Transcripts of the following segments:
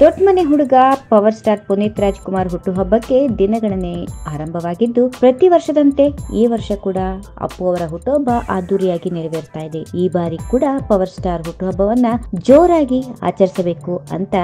ದೊಡ್ಡ ಮನೆ ಹುಡುಗ ಪವರ್ ಸ್ಟಾರ್ ಪುನೀತ್ ರಾಜ್ಕುಮಾರ್ ಹುಟ್ಟುಹಬ್ಬಕ್ಕೆ ದಿನಗಣನೆ ಆರಂಭವಾಗಿದ್ದು, ಪ್ರತಿ ವರ್ಷದಂತೆ ಈ ವರ್ಷ ಕೂಡ ಅಪ್ಪು ಅವರ ಹುಟ್ಟುಹಬ್ಬ ಅದ್ದೂರಿಯಾಗಿ ನೆರವೇರ್ತಾ ಇದೆ. ಈ ಬಾರಿ ಕೂಡ ಪವರ್ ಸ್ಟಾರ್ ಹುಟ್ಟುಹಬ್ಬವನ್ನ ಜೋರಾಗಿ ಆಚರಿಸಬೇಕು ಅಂತ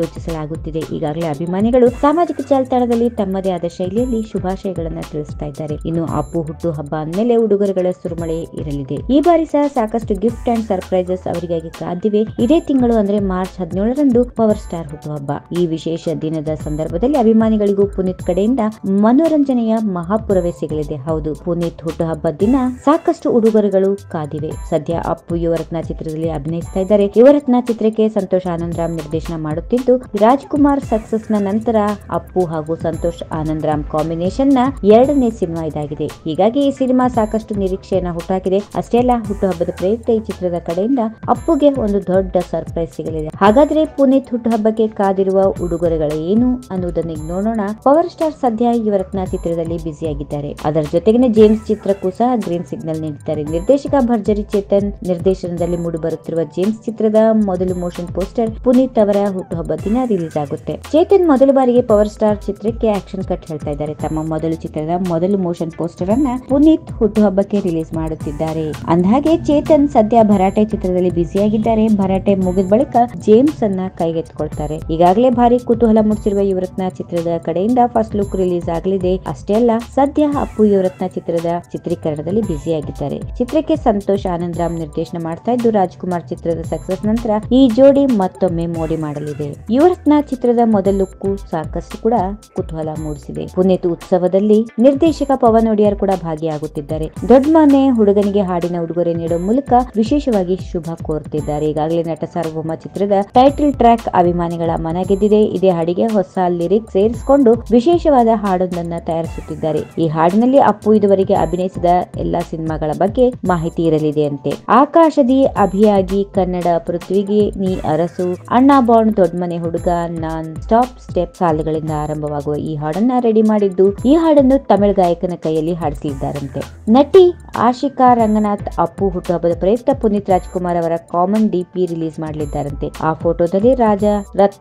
ಯೋಚಿಸಲಾಗುತ್ತಿದೆ. ಈಗಾಗಲೇ ಅಭಿಮಾನಿಗಳು ಸಾಮಾಜಿಕ ಜಾಲತಾಣದಲ್ಲಿ ತಮ್ಮದೇ ಆದ ಶೈಲಿಯಲ್ಲಿ ಶುಭಾಶಯಗಳನ್ನ ತಿಳಿಸ್ತಾ ಇದ್ದಾರೆ. ಇನ್ನು ಅಪ್ಪು ಹುಟ್ಟುಹಬ್ಬ ಅಂದ್ಮೇಲೆ ಉಡುಗೊರೆಗಳ ಸುರುಮಳೆ ಇರಲಿದೆ. ಈ ಬಾರಿ ಸಹ ಸಾಕಷ್ಟು ಗಿಫ್ಟ್ ಅಂಡ್ ಸರ್ಪ್ರೈಸಸ್ ಅವರಿಗಾಗಿ ಕಾದಿವೆ ಇದೇ ತಿಂಗಳು ಅಂದ್ರೆ ಮಾರ್ಚ್ ಹದಿನೇಳರಂದು ಪವರ್ ಸ್ಟಾರ್ ಹುಟ್ಟುಹಬ್ಬ ಈ ವಿಶೇಷ ದಿನದ ಸಂದರ್ಭದಲ್ಲಿ ಅಭಿಮಾನಿಗಳಿಗೂ ಪುನೀತ್ ಕಡೆಯಿಂದ ಮನೋರಂಜನೆಯ ಮಹಾಪುರವೇ ಸಿಗಲಿದೆ ಹೌದು, ಪುನೀತ್ ಹುಟ್ಟುಹಬ್ಬ ದಿನ ಸಾಕಷ್ಟು ಉಡುಗೊರೆಗಳು ಕಾದಿವೆ. ಸದ್ಯ ಅಪ್ಪು ಯುವರತ್ನ ಚಿತ್ರದಲ್ಲಿ ಅಭಿನಯಿಸ್ತಾ ಇದ್ದಾರೆ. ಯುವರತ್ನ ಚಿತ್ರಕ್ಕೆ ಸಂತೋಷ್ ಆನಂದರಾಮ್ ನಿರ್ದೇಶನ ಮಾಡುತ್ತಿದ್ದು, ರಾಜ್ಕುಮಾರ್ ಸಕ್ಸಸ್ನ ನಂತರ ಅಪ್ಪು ಹಾಗೂ ಸಂತೋಷ್ ಆನಂದರಾಮ್ ಕಾಂಬಿನೇಷನ್ನ ಎರಡನೇ ಸಿನಿಮಾ ಇದಾಗಿದೆ. ಹೀಗಾಗಿ ಈ ಸಿನಿಮಾ ಸಾಕಷ್ಟು ನಿರೀಕ್ಷೆಯನ್ನ ಹುಟ್ಟಾಕಿದೆ. ಅಷ್ಟೇ ಅಲ್ಲ ಹುಟ್ಟುಹಬ್ಬದ ಪ್ರಯುಕ್ತ ಈ ಚಿತ್ರದ ಕಡೆಯಿಂದ ಅಪ್ಪುಗೆ ಒಂದು ದೊಡ್ಡ ಸರ್ಪ್ರೈಸ್ ಸಿಗಲಿದೆ. ಹಾಗಾದ್ರೆ ಪುನೀತ್ ಹುಟ್ಟುಹಬ್ಬಕ್ಕೆ ಕಾದಿರುವ ಉಡುಗೊರೆಗಳು ಏನು ಅನ್ನುವುದನ್ನು ಈಗ ನೋಡೋಣ. ಪವರ್ ಸ್ಟಾರ್ ಸದ್ಯ ಯುವರತ್ನ ಚಿತ್ರದಲ್ಲಿ ಬ್ಯುಸಿಯಾಗಿದ್ದಾರೆ. ಅದರ ಜೊತೆಗಿನ ಜೇಮ್ಸ್ ಚಿತ್ರಕ್ಕೂ ಸಹ ಗ್ರೀನ್ ಸಿಗ್ನಲ್ ನೀಡಿದ್ದಾರೆ. ನಿರ್ದೇಶಕ ಭರ್ಜರಿ ಚೇತನ್, ನಿರ್ದೇಶನದಲ್ಲಿ ಮೂಡಿಬರುತ್ತಿರುವ ಜೇಮ್ಸ್ ಚಿತ್ರದ ಮೊದಲು ಮೋಷನ್ ಪೋಸ್ಟರ್ ಪುನೀತ್ ಅವರ ಹುಟ್ಟುಹಬ್ಬ ದಿನ ರಿಲೀಸ್ ಆಗುತ್ತೆ. ಚೇತನ್ ಮೊದಲ ಬಾರಿಗೆ ಪವರ್ ಸ್ಟಾರ್ ಚಿತ್ರಕ್ಕೆ ಆಕ್ಷನ್ ಕಟ್ ಹೇಳ್ತಾ ಇದ್ದಾರೆ. ತಮ್ಮ ಮೊದಲು ಚಿತ್ರದ ಮೊದಲು ಮೋಷನ್ ಪೋಸ್ಟರ್ ಅನ್ನ ಪುನೀತ್ ಹುಟ್ಟುಹಬ್ಬಕ್ಕೆ ರಿಲೀಸ್ ಮಾಡುತ್ತಿದ್ದಾರೆ. ಅಂದಹಾಗೆ ಚೇತನ್ ಸದ್ಯ ಭರಾಟೆ ಚಿತ್ರದಲ್ಲಿ ಬ್ಯುಸಿಯಾಗಿದ್ದಾರೆ. ಭರಾಟೆ ಮುಗಿದ ಬಳಿಕ ಜೇಮ್ಸ್ ಅನ್ನ ಕೈಗೆತ್ತಿಕೊಳ್ತಾರೆ. ಈಗಾಗಲೇ ಭಾರಿ ಕುತೂಹಲ ಮೂಡಿಸಿರುವ ಯುವರತ್ನ ಚಿತ್ರದ ಕಡೆಯಿಂದ ಫಸ್ಟ್ ಲುಕ್ ರಿಲೀಸ್ ಆಗಲಿದೆ. ಅಷ್ಟೇ ಅಲ್ಲ, ಸದ್ಯ ಅಪ್ಪು ಯುವರತ್ನ ಚಿತ್ರದ ಚಿತ್ರೀಕರಣದಲ್ಲಿ ಬ್ಯುಸಿಯಾಗಿದ್ದಾರೆ ಚಿತ್ರಕ್ಕೆ ಸಂತೋಷ್ ಆನಂದರಾಮ್ ನಿರ್ದೇಶನ ಮಾಡ್ತಾ ಇದ್ದು, ರಾಜ್ಕುಮಾರ್ ಚಿತ್ರದ ಸಕ್ಸಸ್ ನಂತರ ಈ ಜೋಡಿ ಮತ್ತೊಮ್ಮೆ ಮೋಡಿ ಮಾಡಲಿದೆ. ಯುವರತ್ನ ಚಿತ್ರದ ಮೊದಲ ಲುಕ್ ಸಾಕಷ್ಟು ಕೂಡ ಕುತೂಹಲ ಮೂಡಿಸಿದೆ. ಪುನೀತ್ ಉತ್ಸವದಲ್ಲಿ ನಿರ್ದೇಶಕ ಪವನ್ ಒಡಿಯಾರ್ ಕೂಡ ಭಾಗಿಯಾಗುತ್ತಿದ್ದಾರೆ. ದೊಡ್ಡ ಮನೆ ಹುಡುಗನಿಗೆ ಹಾಡಿನ ಉಡುಗೊರೆ ನೀಡುವ ಮೂಲಕ ವಿಶೇಷವಾಗಿ ಶುಭ ಕೋರುತ್ತಿದ್ದಾರೆ ಈಗಾಗಲೇ ನಟ ಸಾರ್ವಭೌಮ ಚಿತ್ರದ ಟೈಟಲ್ ಟ್ರ್ಯಾಕ್ ಅಭಿಮಾನಿಗಳ ಮನ ಗೆದ್ದಿದೆ ಇದೇ ಹಾಡಿಗೆ ಹೊಸ ಲಿರಿಕ್ಸ್ ಸೇರಿಸಿಕೊಂಡು ವಿಶೇಷವಾದ ಹಾಡೊಂದನ್ನ ತಯಾರಿಸುತ್ತಿದ್ದಾರೆ. ಈ ಹಾಡಿನಲ್ಲಿ ಅಪ್ಪು ಇದುವರೆಗೆ ಅಭಿನಯಿಸಿದ ಎಲ್ಲಾ ಸಿನಿಮಾಗಳ ಬಗ್ಗೆ ಮಾಹಿತಿ ಇರಲಿದೆ ಅಂತೆ ಆಕಾಶದಿ ಅಭಿಯಾಗಿ ಕನ್ನಡ ಪೃಥ್ವಿಗೆ ನೀ ಅರಸು, ಅಣ್ಣ ಬಾಂಡ್ ದೊಡ್ಡಮನೆ ಹುಡುಗ, ನಾನ್ ಸ್ಟಾಪ್ ಸ್ಟೆಪ್ ಸಾಲುಗಳಿಂದ ಆರಂಭವಾಗುವ ಈ ಹಾಡನ್ನ ರೆಡಿ ಮಾಡಿದ್ದು ಈ ಹಾಡನ್ನು ತಮಿಳು ಗಾಯಕನ ಕೈಯಲ್ಲಿ ಹಾಡಿಸಲಿದ್ದಾರಂತೆ. ನಟಿ ಆಶಿಕಾ ರಂಗನಾಥ್, ಅಪ್ಪು ಹುಟ್ಟುಹಬ್ಬದ ಪ್ರಯುಕ್ತ ಪುನೀತ್ ರಾಜ್ಕುಮಾರ್ ಅವರ ಕಾಮನ್ ಡಿಪಿ ರಿಲೀಸ್ ಮಾಡಲಿದ್ದಾರಂತೆ. ಆ ಫೋಟೋದಲ್ಲಿ ರಾಜ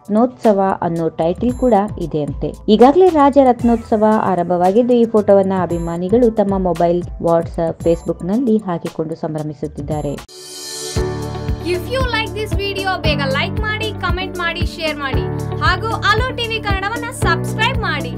ರತ್ನೋತ್ಸವ ಅನ್ನೋ ಟೈಟಲ್ ಕೂಡ ಇದೆ ಅಂತೆ ಈಗಾಗಲೇ ರಾಜ ರತ್ನೋತ್ಸವ ಆರಂಭವಾಗಿದ್ದು, ಈ ಫೋಟೋವನ್ನ ಅಭಿಮಾನಿಗಳು ತಮ್ಮ ಮೊಬೈಲ್ ವಾಟ್ಸ್ಆಪ್ ಫೇಸ್ಬುಕ್ನಲ್ಲಿ ಹಾಕಿಕೊಂಡು ಸಂಭ್ರಮಿಸುತ್ತಿದ್ದಾರೆ. If you like this video ಬೇಗ ಲೈಕ್ ಮಾಡಿ ಕಮೆಂಟ್ ಮಾಡಿ ಶೇರ್ ಮಾಡಿ. ಹಾಗೂ ಅಲೋ ಟಿವಿ ಕನ್ನಡವನ್ನ ಸಬ್ಸ್ಕ್ರೈಬ್ ಮಾಡಿ.